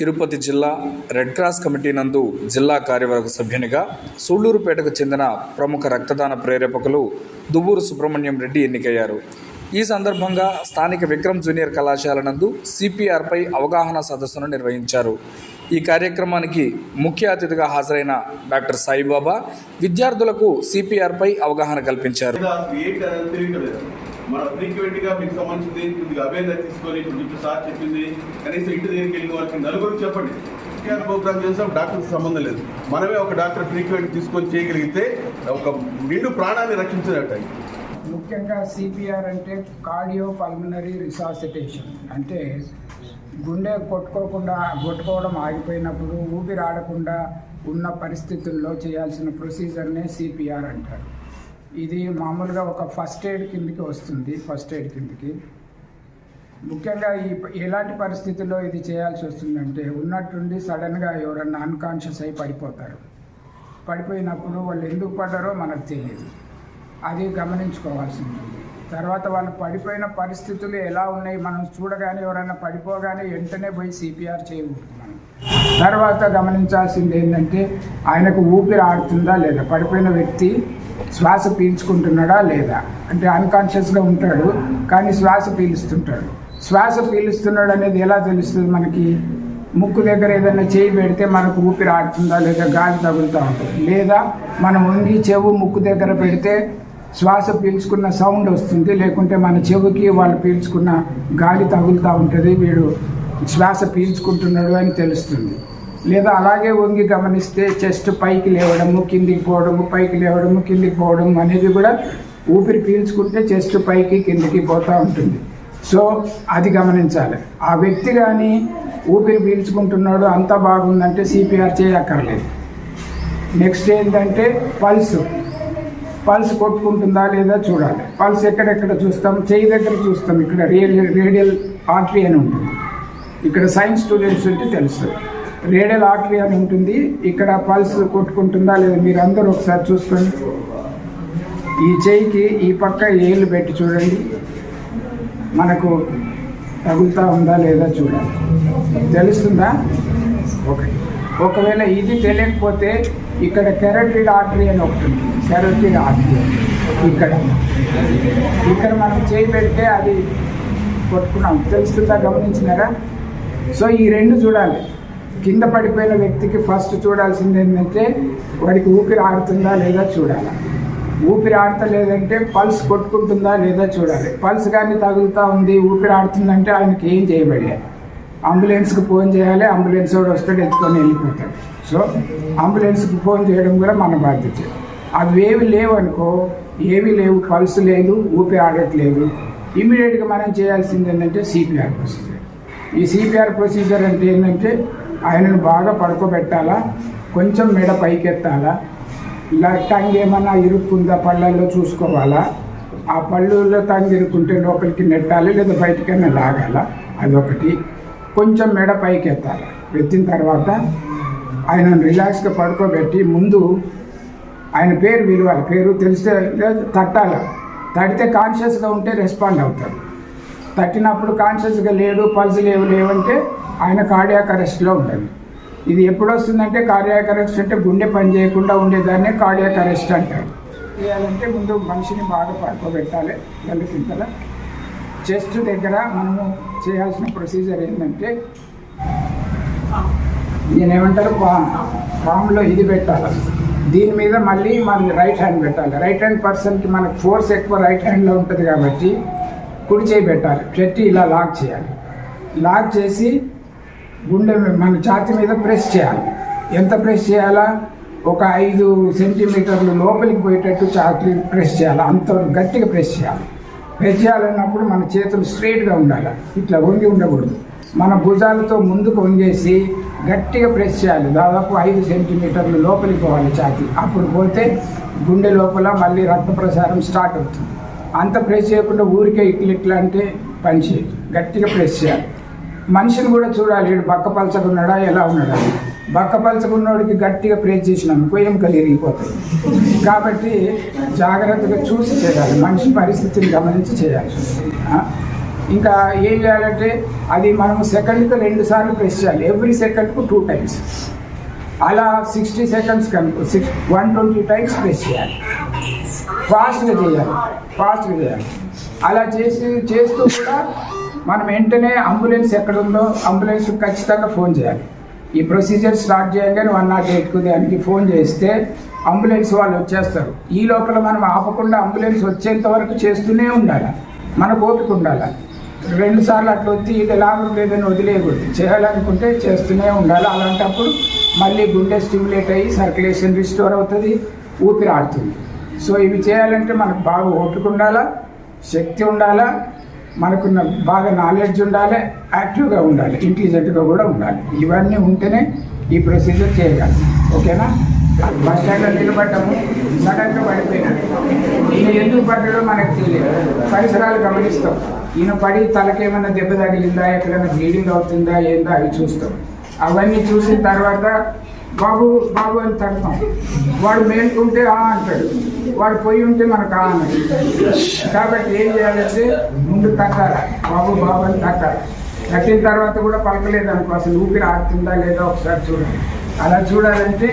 తిరుపతి జిల్లా red cross committee నందు జిల్లా కార్యవర్గ సభ్యునిగా సూళ్ళూరుపేటకు చెందిన ప్రముఖ రక్తదాన ప్రేరేపకులు దువ్వూరు సుబ్రహ్మణ్యం రెడ్డి ఎన్నికయ్యారు. ఈ సందర్భంగా స్థానిక విక్రమ్ జూనియర్ కళాశాల నందు సిపిఆర్పై అవగాహన సదస్సును నిర్వహించారు. ఈ కార్యక్రమానికి ముఖ్య అతిథిగా హాజరైన డాక్టర్ సాయిబాబా విద్యార్థులకు సిపిఆర్పై అవగాహన కల్పించారు. మన ఫ్రీక్వెంట్గా మీకు సంబంధించింది. కొద్దిగా అవేర్నెస్ తీసుకొని ఇప్పుడు ఇప్పుడు సార్ చెప్పింది. కనీసం ఇంటి దగ్గరికి వెళ్ళిన వాళ్ళకి నలుగురు చెప్పండి. కేంద్ర ప్రోగ్రామ్ చేసాం డాక్టర్కి సంబంధం లేదు. మనమే ఒక డాక్టర్ ఫ్రీక్వెంట్ తీసుకొని చేయగలిగితే ఒక నిండు ప్రాణాన్ని రక్షించినట్టు ముఖ్యంగా సిపిఆర్ అంటే కార్డియో పల్మనరీ రిసాసిటేషన్. అంటే గుండె కొట్టుకోకుండా కొట్టుకోవడం ఆగిపోయినప్పుడు ఊపిరి ఆడకుండా ఉన్న పరిస్థితుల్లో చేయాల్సిన ప్రొసీజర్నే సిపిఆర్ అంటారు. ఇది మామూలుగా ఒక ఫస్ట్ ఎయిడ్ కిందకి వస్తుంది ఫస్ట్ ఎయిడ్ కిందకి. ముఖ్యంగా ఈ ఎలాంటి పరిస్థితుల్లో ఇది చేయాల్సి వస్తుందంటే ఉన్నట్టుండి సడన్గా ఎవరన్నా అన్కాన్షియస్ అయి పడిపోతారు. పడిపోయినప్పుడు వాళ్ళు ఎందుకు పడ్డారో మనకు తెలియదు. అది గమనించుకోవాల్సి ఉంటుంది తర్వాత వాళ్ళు పడిపోయిన పరిస్థితులు ఎలా ఉన్నాయి మనం చూడగానే ఎవరైనా పడిపోగానే వెంటనే పోయి సిపిఆర్ చేయకూడదు మనం. తర్వాత గమనించాల్సింది ఏంటంటే ఆయనకు ఊపిరి ఆడుతుందా లేదా? పడిపోయిన వ్యక్తి శ్వాస పీల్చుకుంటున్నాడా లేదా? అంటే అన్కాన్షియస్గా ఉంటాడు కానీ శ్వాస పీలుస్తుంటాడు. శ్వాస పీలుస్తున్నాడు అనేది ఎలా తెలుస్తుంది మనకి? ముక్కు దగ్గర ఏదైనా చేయి పెడితే మనకు ఊపిరి ఆడుతుందా లేదా గాలి తగులుతూ ఉంటుంది. లేదా మనం వంగి చెవు ముక్కు దగ్గర పెడితే శ్వాస పీల్చుకున్న సౌండ్ వస్తుంది లేకుంటే మన చెవికి వాళ్ళు పీల్చుకున్న గాలి తగులుతూ ఉంటుంది వీడు శ్వాస పీల్చుకుంటున్నాడు అని తెలుస్తుంది. లేదా అలాగే వంగి గమనిస్తే చెస్ట్ పైకి లేవడము కిందికి పోవడము పైకి లేవడము కిందికి పోవడం అనేది కూడా ఊపిరి పీల్చుకుంటే చెస్ట్ పైకి కిందికి పోతూ ఉంటుంది. సో అది గమనించాలి. ఆ వ్యక్తి కానీ ఊపిరి పీల్చుకుంటున్నాడు అంతా బాగుందంటే సిపిఆర్ చేయక్కర్లేదు. నెక్స్ట్ ఏంటంటే పల్స్. పల్స్ కొట్టుకుంటుందా లేదా చూడాలి. పల్స్ ఎక్కడెక్కడ చూస్తాం? చేయి దగ్గర చూస్తాం. ఇక్కడ రేడియల్ రేడియల్ ఆర్టరీ అని ఉంటుంది. ఇక్కడ సైన్స్ స్టూడెంట్స్ ఉంటే తెలుస్తుంది. రేడియల్ ఆర్టరీ అని ఉంటుంది. ఇక్కడ పల్స్ కొట్టుకుంటుందా లేదా మీరు అందరూ ఒకసారి చూసుకోండి. ఈ చేయికి ఈ పక్క ఏళ్ళు పెట్టి చూడండి. మనకు తగులుతా ఉందా లేదా చూడాలి. తెలుస్తుందా? ఒకటి ఒకవేళ ఇది తెలియకపోతే ఇక్కడ కెరటిడ్ ఆర్టరీ అని ఒకటి ఉంది. కెరటిడ్ ఆర్టరీ ఇక్కడ. ఇక్కడ మనం చేయి పెడితే అది కొట్టుకున్నాం. తెలుస్తుందా? గమనించినారా? సో ఈ రెండు చూడాలి. కింద పడిపోయిన వ్యక్తికి ఫస్ట్ చూడాల్సింది ఏంటంటే వాడికి ఊపిరి ఆడుతుందా లేదా చూడాలి. ఊపిరి ఆడతలేదంటే పల్స్ కొట్టుకుంటుందా లేదా చూడాలి. పల్స్ కానీ తగులుతూ ఉంది ఊపిరి ఆడుతుందంటే ఆయనకి ఏం చేయబడలే అంబులెన్స్కి ఫోన్ చేయాలి అంబులెన్స్ వాడు వస్తాడు ఎత్తుకొని వెళ్ళిపోతాడు. సో అంబులెన్స్కి ఫోన్ చేయడం కూడా మన బాధ్యత. అవి ఏవి లేవు అనుకో ఏవి లేవు పల్స్ లేదు ఊపిరి ఆడట్లేదు. ఇమీడియట్గా మనం చేయాల్సింది ఏంటంటే సిపిఆర్ ప్రొసీజర్ ఈ సిపిఆర్ ప్రొసీజర్ అంటే ఏంటంటే ఆయనను బాగా పడుకోబెట్టాలా? కొంచెం మెడ పైకెత్తాలా? ఇలా టంగ్ ఏమన్నా ఇరుక్కుందా పళ్ళల్లో చూసుకోవాలా? ఆ పళ్ళులో టంగ్ ఇరుక్కుంటే లోపలికి నెట్టాలి లేదా బయటకైనా లాగాల? అదొకటి. కొంచెం మెడ పైకి ఎత్తాలి ఎత్తిన తర్వాత ఆయనను రిలాక్స్గా పడుకోబెట్టి ముందు ఆయన పేరు విలువాలి. పేరు తెలిస్తే తట్టాల? తడితే కాన్షియస్గా ఉంటే రెస్పాండ్ అవుతారు తట్టినప్పుడు కాన్షియస్గా లేడు పల్స్ లేవు లేవంటే ఆయన కార్డియాక్ అరెస్ట్లో ఉంటుంది ఇది ఎప్పుడు వస్తుందంటే కార్డియాక్ అరెస్ట్ అంటే గుండె పని చేయకుండా ఉండేదాన్నే కార్డియాక్ అరెస్ట్ అంటారు. చేయాలంటే ముందు మనిషిని బాగా పడుకోబెట్టాలి గల్లుకింతల చెస్ట్ దగ్గర మనము చేయాల్సిన ప్రొసీజర్ ఏంటంటే నేను ఏమంటారు? పామ్ పామ్లో ఇది పెట్టాలి. దీని మీద మళ్ళీ మన రైట్ హ్యాండ్ పెట్టాలి. రైట్ హ్యాండ్ పర్సన్కి మనకు ఫోర్స్ ఎక్కువ రైట్ హ్యాండ్లో ఉంటుంది కాబట్టి కుడి చేయి పెట్టాలి. పెట్టి ఇలా లాక్ చేయాలి. లాక్ చేసి గుండె మన ఛాతి మీద ప్రెస్ చేయాలి. ఎంత ప్రెస్ చేయాలా? ఒక ఐదు సెంటీమీటర్లు లోపలికి పోయేటట్టు ఛాతి ప్రెస్ చేయాలి. అంత గట్టిగా ప్రెస్ చేయాలి. ప్రెస్ చేయాలన్నప్పుడు మన చేతులు స్ట్రైట్గా ఉండాలి. ఇట్లా వంగి ఉండకూడదు. మన భుజాలతో ముందుకు వంగేసి గట్టిగా ప్రెస్ చేయాలి. దాదాపు ఐదు సెంటీమీటర్లు లోపలికి పోవాలి ఛాతి. అప్పుడు పోతే గుండె లోపల మళ్ళీ రక్త ప్రసారం స్టార్ట్ అవుతుంది. అంత ప్రెస్ చేయకుండా ఊరికే ఇట్లు ఇట్లా అంటే పని చేయదు. గట్టిగా ప్రెస్ చేయాలి. మనిషిని కూడా చూడాలి. వీడు బక్క పలచకున్నాడా ఎలా ఉన్నాడా? బక్క పలచకున్నోడికి గట్టిగా ప్రేస్ చేసినాం ఎముకలు ఇరిగిపోతాయి కాబట్టి జాగ్రత్తగా చూసి చేయాలి. మనిషి పరిస్థితిని గమనించి చేయాలి. ఇంకా ఏం చేయాలంటే అది మనము సెకండ్కి రెండు సార్లు ప్రెస్ చేయాలి. ఎవ్రీ సెకండ్కు టూ టైమ్స్. అలా సిక్స్టీ సెకండ్స్ కనుక six one twenty times press చేయాలి. ఫాస్ట్గా చేయాలి. ఫాస్ట్గా చేయాలి. అలా చేసి చేస్తూ కూడా మనం వెంటనే అంబులెన్స్ ఎక్కడ ఉందో అంబులెన్స్ ఖచ్చితంగా ఫోన్ చేయాలి. ఈ ప్రొసీజర్ స్టార్ట్ చేయగానే వన్ నాట్ ఎయిట్కు దానికి ఫోన్ చేస్తే అంబులెన్స్ వాళ్ళు వచ్చేస్తారు. ఈ లోపల మనం ఆపకుండా అంబులెన్స్ వచ్చేంత వరకు చేస్తూనే ఉండాలి. మనకు ఓపిక ఉండాలి. రెండు సార్లు అట్లా వచ్చి ఇది లాభం లేదని వదిలేయకూడదు. చేయాలనుకుంటే చేస్తూనే ఉండాలి. అలాంటప్పుడు మళ్ళీ గుండె స్టిమ్యులేట్ అయ్యి సర్క్యులేషన్ రిస్టోర్ అవుతుంది. ఊపిరి ఆడుతుంది. సో ఇవి చేయాలంటే మనకు బాగా ఓపిక ఉండాలా శక్తి ఉండాలా మనకున్న బాగా నాలెడ్జ్ ఉండాలి యాక్టివ్గా ఉండాలి ఇంటెలిజెంట్గా కూడా ఉండాలి. ఇవన్నీ ఉంటేనే ఈ ప్రొసీజర్ చేయగలం ఓకేనా? బస్ స్టాండ్లో నిలబడ్డము సడన్గా పడిపోయినాడు ఈయన ఎందుకు పడ్డాడో మనకు తెలియదు. పరిసరాలు గమనిస్తాం. ఈయన పడి తలకేమైనా దెబ్బ తగిలిందా ఎక్కడైనా బ్లీడింగ్ అవుతుందా ఏందా అవి చూస్తాం. అవన్నీ చూసిన తర్వాత బాబు బాబు అని తడతాం. వాడు మేల్కుంటే ఆ అంటాడు. వాడు పోయి ఉంటే మనకు ఆ అన్నాడు. కాబట్టి ఏం చేయాలంటే ముందు తగ్గాలి బాబు బాబు అని తగ్గాలి తట్టిన తర్వాత కూడా పలకలేదు అనుకో అసలు ఊపిరి ఆడుతుందా లేదా ఒకసారి చూడాలి. అలా చూడాలంటే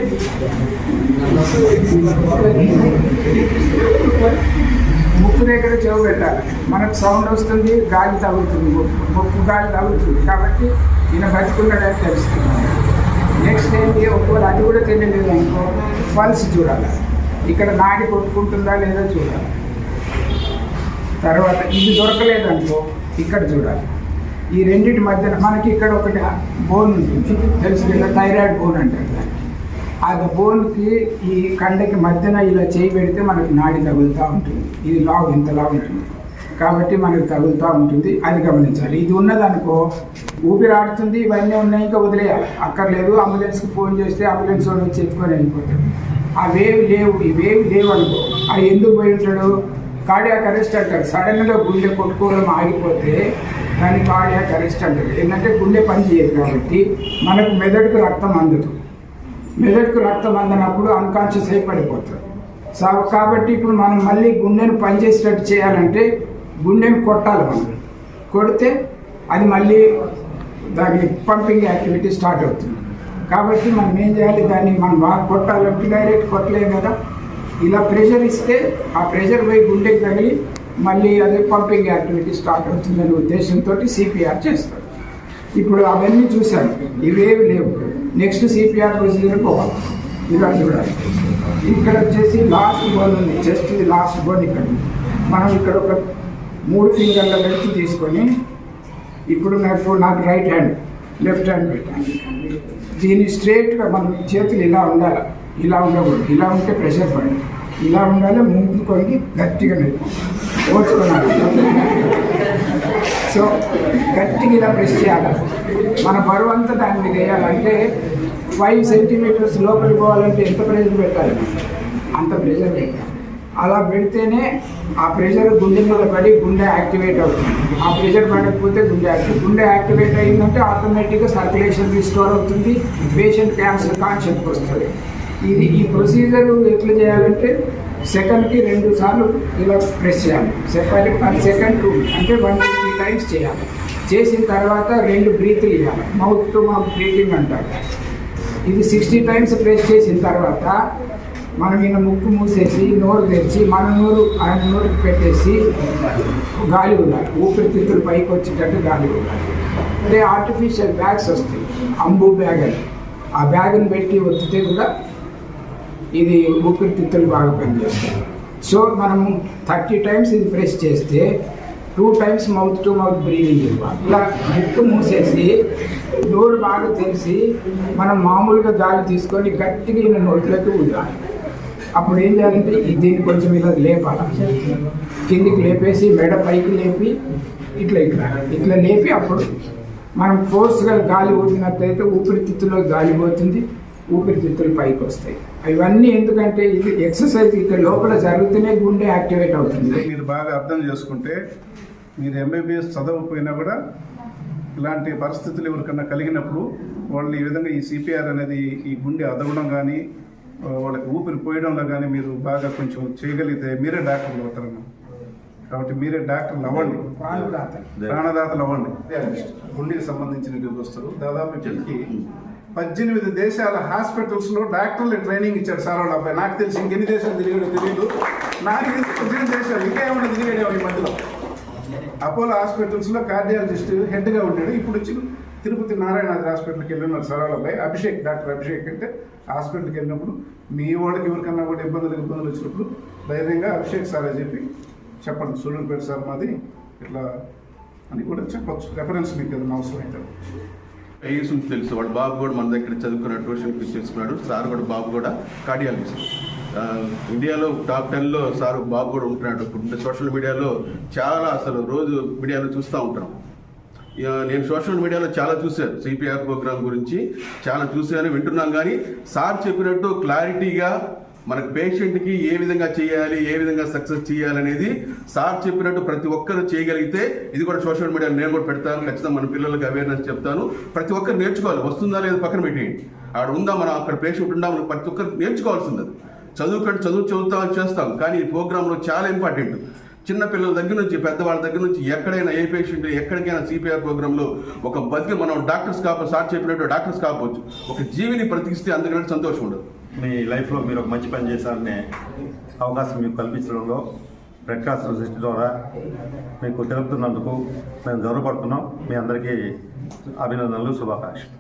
ముక్కు దగ్గర చెవు పెట్టాలి. మనకు సౌండ్ వస్తుంది గాలి తగులుతుంది ముక్కు గాలి తగులుతుంది కాబట్టి ఈయన బతుకున్నాడని తెలుస్తున్నాను నెక్స్ట్ ఏంటి ఒకవేళ అది కూడా తెలియలేదు అనుకో పల్స్ చూడాలి. ఇక్కడ నాడి కొట్టుకుంటుందా లేదా చూడాలి. తర్వాత ఇది దొరకలేదు అనుకో ఇక్కడ చూడాలి. ఈ రెండింటి మధ్యన మనకి ఇక్కడ ఒకటి బోన్ ఉంటుంది. తెలుసు కదా థైరాయిడ్ బోన్ అంటారు దాన్ని. ఆ బోన్కి ఈ కండకి మధ్యన ఇలా చేయి పెడితే మనకు నాడి తగులుతూ ఉంటుంది. ఇది లావు ఇంతలా ఉంటుంది. కాబట్టి మనకు తగులుతూ ఉంటుంది. అది గమనించాలి. ఇది ఉన్నదనుకో ఊపిరి ఆడుతుంది ఇవన్నీ ఉన్నాయి ఇంకా వదిలేయాలి. అక్కర్లేదు అంబులెన్స్కి ఫోన్ చేస్తే అంబులెన్స్ వాళ్ళు వచ్చి ఎత్తుకొని వెళ్ళిపోతాడు. అవేవి లేవు ఇవేవి లేవు అనుకో అవి ఎందుకు పోయి ఉంటాడు? కార్డియాక్ అరెస్ట్ అంటారు. సడన్గా గుండె కొట్టుకోవడం ఆగిపోతే దాన్ని కార్డియాక్ అరెస్ట్ అంటారు. ఏంటంటే గుండె పని చేయదు కాబట్టి మనకు మెదడుకు రక్తం అందదు. మెదడుకు రక్తం అందనప్పుడు అన్కాన్షియస్ అయిపడిపోతారు సో కాబట్టి ఇప్పుడు మనం మళ్ళీ గుండెను పనిచేసేటట్టు చేయాలంటే గుండెని కొట్టాలి మనం. కొడితే అది మళ్ళీ దాని పంపింగ్ యాక్టివిటీ స్టార్ట్ అవుతుంది. కాబట్టి మనం ఏం చేయాలి? దాన్ని మనం బాగా కొట్టాలంటే డైరెక్ట్ కొట్టలేం కదా. ఇలా ప్రెషర్ ఇస్తే ఆ ప్రెషర్ పోయి గుండెకి తగిలి మళ్ళీ అది పంపింగ్ యాక్టివిటీ స్టార్ట్ అవుతుందనే ఉద్దేశంతో సిపిఆర్ చేస్తారు. ఇప్పుడు అవన్నీ చూశాను. ఇవేవి లేవు. నెక్స్ట్ సిపిఆర్ ప్రొసీజర్ పోవాలి. ఇలా చూడాలి. ఇక్కడ వచ్చేసి లాస్ట్ బోన్ ఉంది. చెస్ట్ లాస్ట్ బోన్ ఇక్కడ. మనం ఇక్కడ ఒక మూడు ఫింగర్ల పెట్టి తీసుకొని ఇప్పుడు నాకు నాకు రైట్ హ్యాండ్ లెఫ్ట్ హ్యాండ్ పెట్టాను దీన్ని స్ట్రేట్గా మన చేతులు ఇలా ఉండాలి? ఇలా ఉండకూడదు. ఇలా ఉంటే ప్రెషర్ పడింది. ఇలా ఉండాలి ముందు కొంగి గట్టిగా ఓచుకున్నాను సో గట్టిగా ఇలా ప్రెస్ చేయాలి? మన బరువు అంతా దాని మీద వేయాలంటే ఫైవ్ సెంటీమీటర్స్ లోపలికి పోవాలంటే ఎంత ప్రెషర్ పెట్టాలి? అంత ప్రెషర్ పెట్టాలి. అలా పెడితేనే ఆ ప్రెషర్ గుండె మీద పడి గుండె యాక్టివేట్ అవుతుంది. ఆ ప్రెషర్ పడకపోతే గుండె యాక్టివ్ గుండె యాక్టివేట్ అయిందంటే ఆటోమేటిక్గా సర్క్యులేషన్ రిస్టోర్ అవుతుంది పేషెంట్ క్యాన్సర్ కాన్షియస్కి వస్తుంది. ఇది ఈ ప్రొసీజర్ ఎట్లా చేయాలంటే సెకండ్కి రెండు సార్లు ఇలా ప్రెస్ చేయాలి. సెకండ్ పర్ సెకండ్ టూ అంటే వన్ త్రీ టైమ్స్ చేయాలి. చేసిన తర్వాత రెండు బ్రీతులు ఇవ్వాలి మౌత్ టు మౌత్ బ్రీతింగ్ అంటారు. ఇది సిక్స్టీ టైమ్స్ ప్రెస్ చేసిన తర్వాత మనం ఈయన ముక్కు మూసేసి నోరు తెరిచి మన నోరు ఆయన నోరు పెట్టేసి గాలి ఉండాలి ఊపిరితిత్తులు పైకి వచ్చేటట్టు గాలి ఉండాలి అంటే ఆర్టిఫిషియల్ బ్యాగ్స్ వస్తాయి. అంబు బ్యాగ్ అని. ఆ బ్యాగ్ని పెట్టి ఒత్తితే కూడా ఇది ఊపిరితిత్తులు బాగా పనిచేస్తాయి. సో మనము థర్టీ టైమ్స్ ఇది ప్రెస్ చేస్తే two times mouth to mouth breathing ఇవ్వాలి. ఇలా ముక్కు మూసేసి నోరు బాగా తెలిసి మనం మామూలుగా గాలి తీసుకొని గట్టిగా ఈయన నోట్లోకి ఊదాలి. అప్పుడు ఏం చేయాలంటే దీన్ని కొంచెం ఇలా లేపాలి. కిందికి లేపేసి మెడ పైకి లేపి ఇట్లా ఇట్లా ఇట్లా లేపి అప్పుడు మనం ఫోర్స్గా గాలి ఊపినట్లయితే ఊపిరితిత్తులో గాలి పోతుంది ఊపిరితిత్తులు పైకి వస్తాయి. ఇవన్నీ ఎందుకంటే ఇది ఎక్సర్సైజ్ ఇక్కడ లోపల జరుగుతూనే గుండె యాక్టివేట్ అవుతుంది. మీరు బాగా అర్థం చేసుకుంటే మీరు ఎంబీబీఎస్ చదవకపోయినా కూడా ఇలాంటి పరిస్థితులు ఎవరికన్నా కలిగినప్పుడు వాళ్ళు ఈ విధంగా ఈ సిపిఆర్ అనేది ఈ గుండె అదవడం కానీ వాళ్ళకి ఊపిరి పోయడంలో కానీ మీరు బాగా కొంచెం చేయగలిగితే మీరే డాక్టర్లు అవుతారన్న కాబట్టి మీరే డాక్టర్లు అవ్వండి. ప్రాణదాతలు. అవ్వండి. గుండెకి సంబంధించిన వస్తారు. దాదాపు ఇప్పటికి పద్దెనిమిది దేశాల హాస్పిటల్స్లో డాక్టర్లు ట్రైనింగ్ ఇచ్చారు సార్ వాళ్ళ అబ్బాయి. నాకు తెలిసి ఇంకెన్ని దేశాలు తిరిగాడో తెలియదు నాకు తెలిసి పద్దెనిమిది దేశాలు. ఇంకా ఏమైనా తిరిగాడేమో ఈ మధ్యలో. అపోలో హాస్పిటల్స్లో కార్డియాలజిస్ట్ హెడ్గా ఉన్నాడు ఇప్పుడు వచ్చి తిరుపతి నారాయణాథ్ హాస్పిటల్కి వెళ్ళినారు సార్ వాళ్ళ అభిషేక్ డాక్టర్ అభిషేక్ అంటే హాస్పిటల్కి వెళ్ళినప్పుడు మీ వాళ్ళకి ఎవరికన్నా కూడా ఇబ్బందులు ఇబ్బందులు వచ్చినప్పుడు ధైర్యంగా అభిషేక్ సార్ అని చెప్పి చెప్పండి. సూళ్ళూరుపేట సార్ మాది ఇట్లా అని కూడా చెప్పచ్చు. రెఫరెన్స్ మీకు ఏదైనా అవసరం అయితే. ఐఎస్ నుంచి తెలుసు? వాడు బాబు కూడా మన దగ్గర చదువుకున్నాడు ట్యూషన్ తీసుకున్నాడు. చేసుకున్నాడు సార్ కూడా బాబు కూడా కార్డియాలజిస్ట్. ఇండియాలో టాప్ టెన్లో సార్ బాబు కూడా ఉంటున్నాడు. ఇప్పుడు సోషల్ మీడియాలో చాలా అసలు రోజు మీడియాలో చూస్తూ ఉంటాం. నేను సోషల్ మీడియాలో చాలా చూశాను సిపిఆర్ ప్రోగ్రామ్ గురించి చాలా చూశాను వింటున్నాం కానీ సార్ చెప్పినట్టు క్లారిటీగా మనకు పేషెంట్కి ఏ విధంగా చేయాలి ఏ విధంగా సక్సెస్ చేయాలి అనేది సార్ చెప్పినట్టు ప్రతి ఒక్కరు చేయగలిగితే ఇది కూడా సోషల్ మీడియాలో నేను కూడా పెడతాను ఖచ్చితంగా మన పిల్లలకి అవేర్నెస్ చెప్తాను. ప్రతి ఒక్కరు నేర్చుకోవాలి వస్తుందా లేదా పక్కన పెట్టేయండి. ఆడ ఉందా మనం అక్కడ పేషెంట్ ఉందా మనం ప్రతి ఒక్కరు నేర్చుకోవాల్సింది చదువుకంటే చదువు చదువుతాం చేస్తాం కానీ ఈ ప్రోగ్రాంలో చాలా ఇంపార్టెంట్. చిన్న పిల్లల దగ్గర నుంచి పెద్దవాళ్ళ దగ్గర నుంచి ఎక్కడైనా ఏ పేషెంట్ ఎక్కడికైనా సిపిఆర్ ప్రోగ్రాంలో ఒక బతికి మనం డాక్టర్స్ కాప సార్ చెప్పినట్టు డాక్టర్స్ కాకపోవచ్చు. ఒక జీవిని బ్రతికిస్తే అందుకంటే సంతోషం ఉండదు. మీ లైఫ్లో మీరు ఒక మంచి పని చేశారనే అవకాశం మీకు కల్పించడంలో రెడ్ క్రాస్ సొసైటీ ద్వారా మీకు తెలుపుతున్నందుకు మేము గౌరవపడుతున్నాం. మీ అందరికీ అభినందనలు శుభాకాంక్షలు.